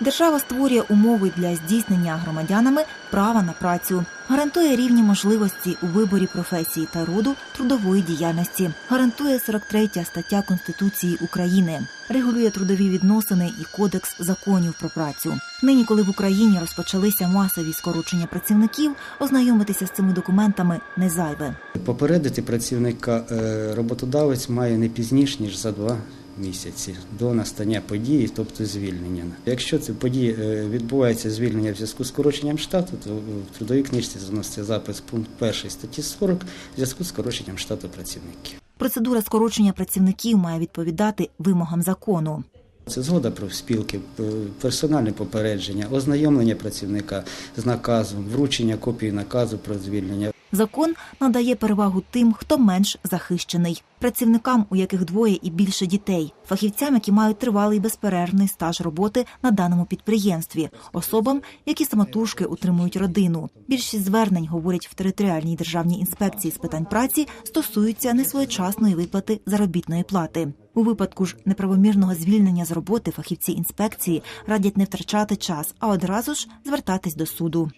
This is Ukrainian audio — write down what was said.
Держава створює умови для здійснення громадянами права на працю, гарантує рівні можливості у виборі професії та роду трудової діяльності, гарантує 43 стаття Конституції України, регулює трудові відносини і кодекс законів про працю. Нині, коли в Україні розпочалися масові скорочення працівників, ознайомитися з цими документами не зайве. Попередити працівника е, роботодавець має не пізніше, ніж за два місяці до настання події, тобто звільнення. Якщо це події е, відбувається звільнення в зв'язку з скороченням штату, то в трудовій книжці заноситься запис пункт 1 статті 40 в зв'язку з скороченням штату працівників. Процедура скорочення працівників має відповідати вимогам закону. Це згода про спілки, персональне попередження, ознайомлення працівника з наказом, вручення копії наказу про звільнення. Закон надає перевагу тим, хто менш захищений, працівникам, у яких двоє і більше дітей, фахівцям, які мають тривалий безперервний стаж роботи на даному підприємстві, особам, які самотужки утримують родину. Більшість звернень говорять в територіальній державній інспекції з питань праці стосуються несвоєчасної виплати заробітної плати. У випадку ж неправомірного звільнення з роботи фахівці інспекції радять не втрачати час, а одразу ж звертатись до суду.